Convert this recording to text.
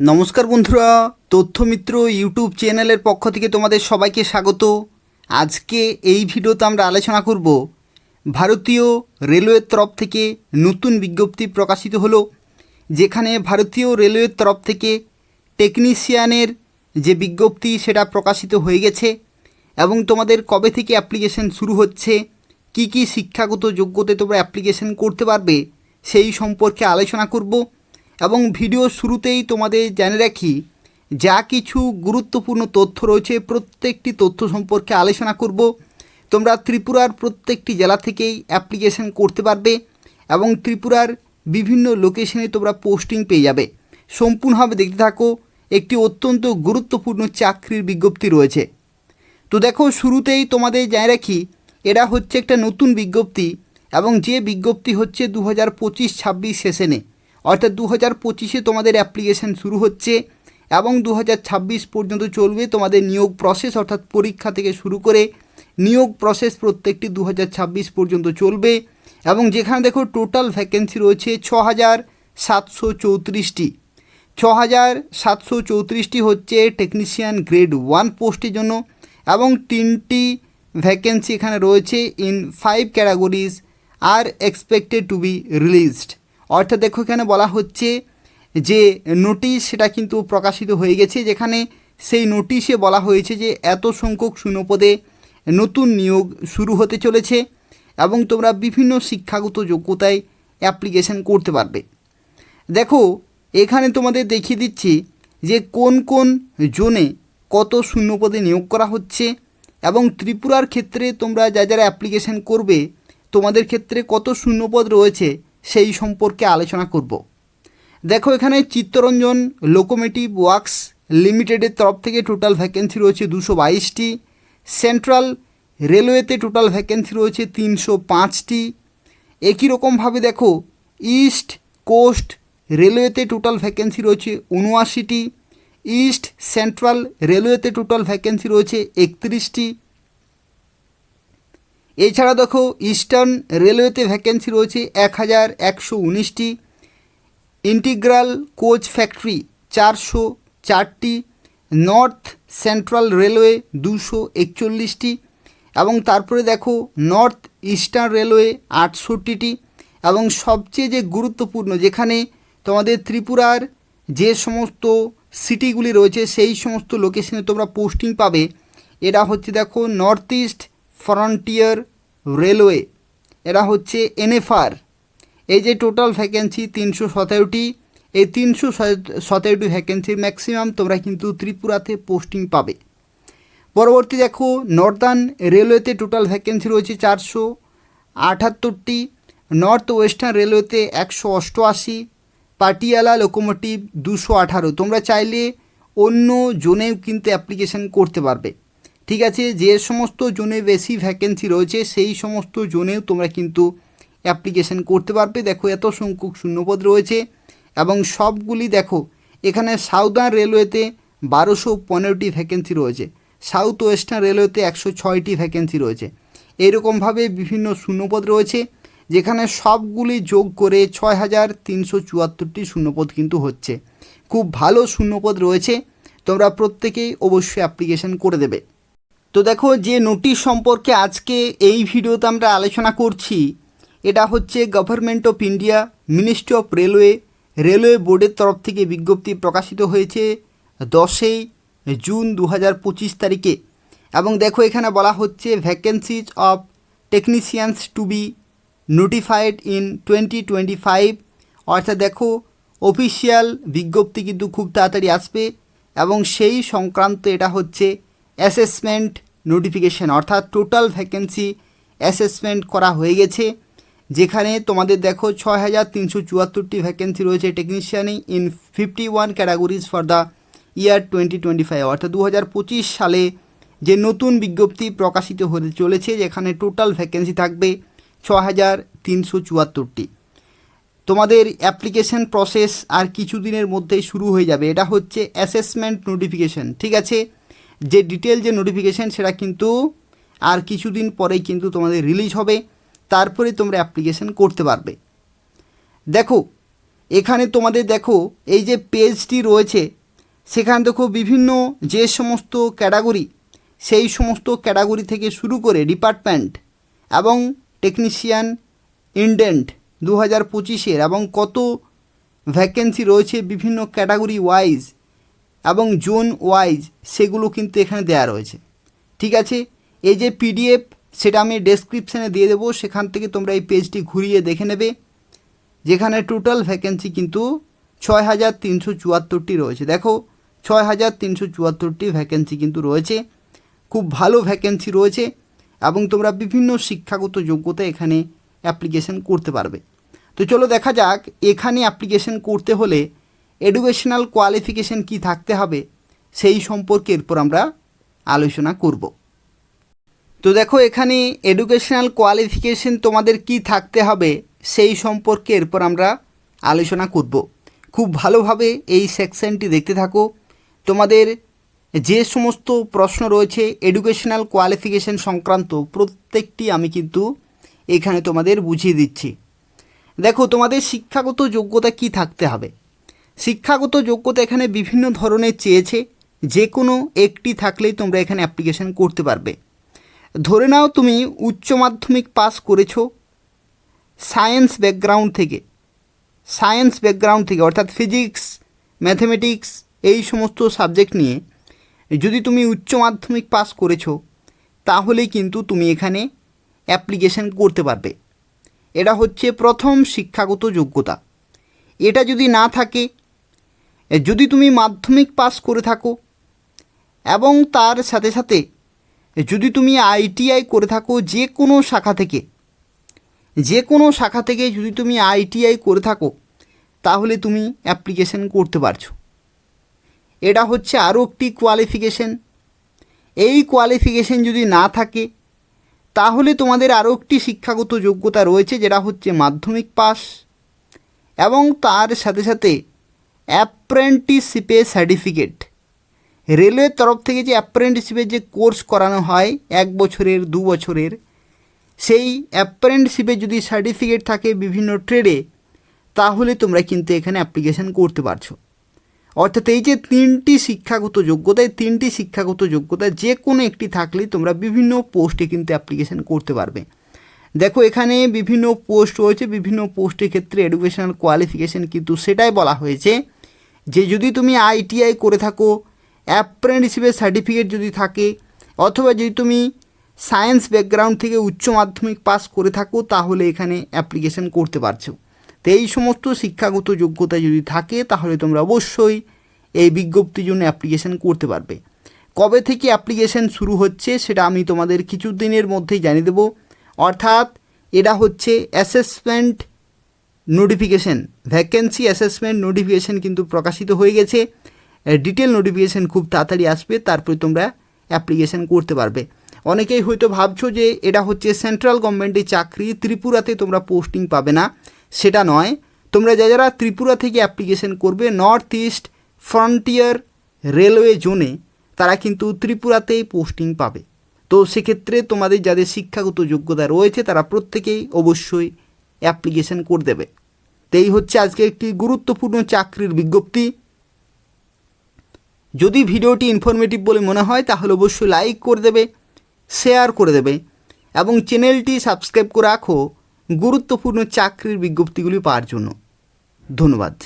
নমস্কার বন্ধুরা, তথ্যমিত্র ইউটিউব চ্যানেলের পক্ষ থেকে তোমাদের সবাইকে স্বাগত। আজকে এই ভিডিওতে আমরা আলোচনা করব ভারতীয় রেলওয়ের তরফ থেকে নতুন বিজ্ঞপ্তি প্রকাশিত হলো, যেখানে ভারতীয় রেলওয়ের তরফ থেকে টেকনিশিয়ানের যে বিজ্ঞপ্তি সেটা প্রকাশিত হয়ে গেছে এবং তোমাদের কবে থেকে অ্যাপ্লিকেশন শুরু হচ্ছে, কি কি শিক্ষাগত যোগ্যতায় তোমরা অ্যাপ্লিকেশন করতে পারবে সেই সম্পর্কে আলোচনা করব। এবং ভিডিও শুরুতেই তোমাদের জেনে রাখি, যা কিছু গুরুত্বপূর্ণ তথ্য রয়েছে, প্রত্যেকটি তথ্য সম্পর্কে আলোচনা করব। তোমরা ত্রিপুরার প্রত্যেকটি জেলা থেকেই অ্যাপ্লিকেশন করতে পারবে এবং ত্রিপুরার বিভিন্ন লোকেশনে তোমরা পোস্টিং পেয়ে যাবে। সম্পূর্ণভাবে দেখতে থাকো, একটি অত্যন্ত গুরুত্বপূর্ণ চাকরির বিজ্ঞপ্তি রয়েছে। তো দেখো, শুরুতেই তোমাদের জানিয়ে রাখি এটা হচ্ছে একটা নতুন বিজ্ঞপ্তি এবং যে বিজ্ঞপ্তি হচ্ছে দু হাজার পঁচিশ ছাব্বিশ সেশনে অর্থাৎ দু হাজার পঁচিশে তোমাদের অ্যাপ্লিকেশান শুরু হচ্ছে এবং দু হাজার ছাব্বিশ পর্যন্ত চলবে তোমাদের নিয়োগ প্রসেস অর্থাৎ পরীক্ষা থেকে শুরু করে নিয়োগ প্রসেস প্রত্যেকটি দু হাজার ছাব্বিশ পর্যন্ত চলবে এবং যেখানে দেখো টোটাল ভ্যাকেন্সি রয়েছে ছ হাজার সাতশো চৌত্রিশটি। ছ হাজার সাতশো চৌত্রিশটি হচ্ছে টেকনিশিয়ান গ্রেড ওয়ান পোস্টের জন্য এবং তিনটি ভ্যাকেন্সি এখানে রয়েছে in five categories are expected to be released অর্থাৎ দেখো এখানে বলা হচ্ছে যে নোটিশ সেটা কিন্তু প্রকাশিত হয়ে গেছে, যেখানে সেই নোটিশে বলা হয়েছে যে এত সংখ্যক শূন্যপদে নতুন নিয়োগ শুরু হতে চলেছে এবং তোমরা বিভিন্ন শিক্ষাগত যোগ্যতায় অ্যাপ্লিকেশন করতে পারবে। দেখো, এখানে তোমাদের দেখিয়ে দিচ্ছি যে কোন কোন জোনে কত শূন্যপদে নিয়োগ করা হচ্ছে এবং ত্রিপুরার ক্ষেত্রে তোমরা যা, যারা অ্যাপ্লিকেশন করবে, তোমাদের ক্ষেত্রে কত শূন্যপদ রয়েছে সেই সম্পর্কে আলোচনা করব। দেখো এখানে চিত্তরঞ্জন লোকোমেটিভ ওয়ার্কস লিমিটেডের তরফ থেকে টোটাল ভ্যাকেন্সি রয়েছে দুশো বাইশটি, সেন্ট্রাল রেলওয়েতে টোটাল ভ্যাকেন্সি রয়েছে তিনশো পাঁচটি। একই রকমভাবে দেখো ইস্ট কোস্ট রেলওয়েতে টোটাল ভ্যাকেন্সি রয়েছে উনআশিটি, ইস্ট সেন্ট্রাল রেলওয়েতে টোটাল ভ্যাকেন্সি রয়েছে একত্রিশটি। এছাড়া দেখো ইস্টার্ন রেলওয়েতে ভ্যাকেন্সি রয়েছে এক হাজার একশো উনিশটি। ইন্টিগ্রাল কোচ ফ্যাক্টরি চারশো চারটি। নর্থ সেন্ট্রাল রেলওয়ে দুশো একচল্লিশটি। এবং তারপরে দেখো নর্থ ইস্টার্ন রেলওয়ে আটষট্টিটি। এবং সবচেয়ে যে গুরুত্বপূর্ণ, যেখানে তোমাদের ত্রিপুরার যে সমস্ত সিটিগুলি রয়েছে, সেই সমস্ত লোকেশনে তোমরা পোস্টিং পাবে। এটা হচ্ছে দেখো নর্থ ইস্ট ফ্রন্টিয়ার রেলওয়ে, এরা হচ্ছে এনএফআর। এই যে টোটাল ভ্যাকেন্সি তিনশো সতেরোটি, এই তিনশো সতেরোটি ভ্যাকেন্সির ম্যাক্সিমাম তোমরা কিন্তু ত্রিপুরাতে পোস্টিং পাবে। পরবর্তী দেখো নর্দার্ন রেলওয়েতে টোটাল ভ্যাকেন্সি রয়েছে চারশো আটাত্তরটি নর্থ ওয়েস্টার্ন রেলওয়েতে একশো অষ্টআশি, পাটিয়ালা লোকোমোটিভ দুশো আঠারো। তোমরা চাইলে অন্য জোনেও কিন্তু অ্যাপ্লিকেশান করতে পারবে। ঠিক আছে, যে সমস্ত জোনে বেশি ভ্যাকেন্সি রয়েছে, সেই সমস্ত জোনেও তোমরা কিন্তু অ্যাপ্লিকেশান করতে পারবে। দেখো, এত সংখ্যক শূন্যপদ রয়েছে এবং সবগুলি দেখো, এখানে সাউদার্ন রেলওয়েতে বারোশো পনেরোটি ভ্যাকেন্সি রয়েছে সাউথ ওয়েস্টার্ন রেলওয়েতে একশো ছয়টি ভ্যাকেন্সি রয়েছে। এইরকমভাবে বিভিন্ন শূন্যপদ রয়েছে, যেখানে সবগুলি যোগ করে ছয় হাজার তিনশো চুয়াত্তরটি শূন্যপদ কিন্তু হচ্ছে। খুব ভালো শূন্যপদ রয়েছে, তোমরা প্রত্যেকেই অবশ্যই অ্যাপ্লিকেশান করে দেবে। তো দেখো যে নোটিশ সম্পর্কে আজকে এই ভিডিওতে আমরা আলোচনা করছি, এটা হচ্ছে government of India ministry of railway railway বোর্ডের তরফ থেকে বিজ্ঞপ্তি প্রকাশিত হয়েছে দশই জুন দু হাজার পঁচিশ তারিখে। এবং দেখো এখানে বলা হচ্ছে vacancies of technicians to be notified in twenty twenty five অর্থাৎ দেখো অফিসিয়াল বিজ্ঞপ্তি কিন্তু খুব তাড়াতাড়ি আসবে এবং সেই সংক্রান্ত এটা হচ্ছে অ্যাসেসমেন্ট নোটিফিকেশান অর্থাৎ টোটাল ভ্যাকেন্সি অ্যাসেসমেন্ট করা হয়ে গেছে। যেখানে তোমাদের দেখো ছয় হাজার তিনশো চুয়াত্তরটি ভ্যাকেন্সি রয়েছে টেকনিশিয়ানে in fifty one categories for the year twenty twenty five অর্থাৎ দু হাজার পঁচিশ সালে যে নতুন বিজ্ঞপ্তি প্রকাশিত হতে চলেছে, যেখানে টোটাল ভ্যাকেন্সি থাকবে ছ হাজার তিনশো চুয়াত্তরটি। তোমাদের অ্যাপ্লিকেশন প্রসেস আর কিছুদিনের মধ্যেই শুরু হয়ে যাবে। এটা হচ্ছে অ্যাসেসমেন্ট নোটিফিকেশান ঠিক আছে? যে ডিটেল যে নোটিফিকেশান সেটা কিন্তু আর কিছুদিন পরেই কিন্তু তোমাদের রিলিজ হবে। তারপরে তোমরা অ্যাপ্লিকেশন করতে পারবে। দেখো, এখানে তোমাদের দেখো, এই যে পেজটি রয়েছে, সেখানে দেখো বিভিন্ন যে সমস্ত ক্যাটাগরি সেই সমস্ত ক্যাটাগরি থেকে শুরু করে ডিপার্টমেন্ট এবং টেকনিশিয়ান ইন্ডেন্ট দু হাজার পঁচিশের এবং কত ভ্যাকেন্সি রয়েছে বিভিন্ন ক্যাটাগরি ওয়াইজ এবং জোন ওয়াইজ সেগুলো কিন্তু এখানে দেওয়া রয়েছে। ঠিক আছে? এই যে পিডিএফ, সেটা আমি ডেসক্রিপশানে দিয়ে দেবো, সেখান থেকে তোমরা এই পেজটি ঘুরিয়ে দেখে নেবে। যেখানে টোটাল ভ্যাকেন্সি কিন্তু ছয় হাজার তিনশো চুয়াত্তরটি রয়েছে। দেখো ছয় হাজার তিনশো চুয়াত্তরটি ভ্যাকেন্সি কিন্তু রয়েছে। খুব ভালো ভ্যাকেন্সি রয়েছে এবং তোমরা বিভিন্ন শিক্ষাগত যোগ্যতা এখানে অ্যাপ্লিকেশন করতে পারবে। তো চলো দেখা যাক, এখানে অ্যাপ্লিকেশন করতে হলে এডুকেশনাল কোয়ালিফিকেশন কি থাকতে হবে, সেই সম্পর্কে এরপর আমরা আলোচনা করব। তো দেখো, এখানে এডুকেশনাল কোয়ালিফিকেশন তোমাদের কি থাকতে হবে, সেই সম্পর্কে এরপর আমরা আলোচনা করব। খুব ভালোভাবে এই সেকশনটি দেখতে থাকো। তোমাদের যে সমস্ত প্রশ্ন রয়েছে এডুকেশনাল কোয়ালিফিকেশন সংক্রান্ত, প্রত্যেকটি আমি কিন্তু এখানে তোমাদের বুঝিয়ে দিচ্ছি। দেখো, তোমাদের শিক্ষাগত যোগ্যতা কি থাকতে হবে? শিক্ষাগত যোগ্যতা এখানে বিভিন্ন ধরনের চেয়েছে। যে কোনো একটি থাকলেই তোমরা এখানে অ্যাপ্লিকেশন করতে পারবে। ধরে নাও তুমি উচ্চ মাধ্যমিক পাস করেছ সায়েন্স ব্যাকগ্রাউন্ড থেকে। সায়েন্স ব্যাকগ্রাউন্ড থেকে, অর্থাৎ ফিজিক্স ম্যাথমেটিক্স এই সমস্ত সাবজেক্ট নিয়ে যদি তুমি উচ্চ মাধ্যমিক পাস করেছ, তাহলেই কিন্তু তুমি এখানে অ্যাপ্লিকেশন করতে পারবে। এটা হচ্ছে প্রথম শিক্ষাগত যোগ্যতা। এটা যদি না থাকে যদি তুমি মাধ্যমিক পাস করে থাকো, এবং তার সাথে সাথে যদি তুমি আইটিআই করে থাকো যে কোনো শাখা থেকে, যে কোনো শাখা থেকে যদি তুমি আইটিআই করে থাকো, তাহলে তুমি অ্যাপ্লিকেশন করতে পারছ। এটা হচ্ছে আরও একটি কোয়ালিফিকেশন এই কোয়ালিফিকেশন যদি না থাকে, তাহলে তোমাদের আরও একটি শিক্ষাগত যোগ্যতা রয়েছে, যেটা হচ্ছে মাধ্যমিক পাস, এবং তার সাথে সাথে অ্যাপ্রেন্টিসশিপের সার্টিফিকেট। রেলওয়ের তরফ থেকে যে অ্যাপ্রেন্টিসশিপের যে কোর্স করানো হয়, এক বছরের, দু বছরের, সেই অ্যাপ্রেন্টিসশিপের যদি সার্টিফিকেট থাকে বিভিন্ন ট্রেডে, তাহলে তোমরা কিন্তু এখানে অ্যাপ্লিকেশান করতে পারছ। অর্থাৎ এই যে তিনটি শিক্ষাগত যোগ্যতা, এই তিনটি শিক্ষাগত যোগ্যতা যে কোনো একটি থাকলেই তোমরা বিভিন্ন পোস্টে কিন্তু অ্যাপ্লিকেশান করতে পারবে। দেখো, এখানে বিভিন্ন পোস্ট রয়েছে, বিভিন্ন পোস্টের ক্ষেত্রে এডুকেশনাল কোয়ালিফিকেশন কিন্তু সেটাই বলা হয়েছে। যে যদি তুমি আইটিআই করে থাকো অ্যাপ্রেন্টিসশিপের সার্টিফিকেট যদি থাকে, অথবা যদি তুমি সায়েন্স ব্যাকগ্রাউন্ড থেকে উচ্চ মাধ্যমিক পাস করে থাকো, তাহলে এখানে অ্যাপ্লিকেশন করতে পারছ। তো এই সমস্ত শিক্ষাগত যোগ্যতা যদি থাকে, তাহলে তোমরা অবশ্যই এই বিজ্ঞপ্তির জন্য অ্যাপ্লিকেশন করতে পারবে। কবে থেকে অ্যাপ্লিকেশন শুরু হচ্ছে, সেটা আমি তোমাদের কিছু দিনের মধ্যেই জানিয়ে দেবো। অর্থাৎ, এটা হচ্ছে assessment notification vacancy assessment notification কিন্তু প্রকাশিত হয়ে গেছে। ডিটেল নোটিফিকেশন খুব তাড়াতাড়ি আসবে, তারপরে তোমরা অ্যাপ্লিকেশন করতে পারবে। অনেকেই হয়তো ভাবছ যে এটা হচ্ছে সেন্ট্রাল গভর্নমেন্টের চাকরি, ত্রিপুরাতে তোমরা পোস্টিং পাবে না, সেটা নয়। তোমরা যা যারা ত্রিপুরা থেকে অ্যাপ্লিকেশন করবে নর্থ ইস্ট ফ্রন্টিয়ার রেলওয়ে জোনে তারা কিন্তু ত্রিপুরাতেই পোস্টিং পাবে। তো সেক্ষেত্রে তোমাদের যাদের শিক্ষাগত যোগ্যতা রয়েছে, তারা প্রত্যেকেই অবশ্যই অ্যাপ্লিকেশন করে দেবে। তেই হচ্ছে আজকে একটি গুরুত্বপূর্ণ চাকরির বিজ্ঞপ্তি। যদি ভিডিওটি ইনফরমেটিভ বলে মনে হয়, তাহলে অবশ্যই লাইক করে দেবে শেয়ার করে দেবে এবং চ্যানেলটি সাবস্ক্রাইব করে রাখো গুরুত্বপূর্ণ চাকরির বিজ্ঞপ্তিগুলি পাওয়ার জন্য। ধন্যবাদ।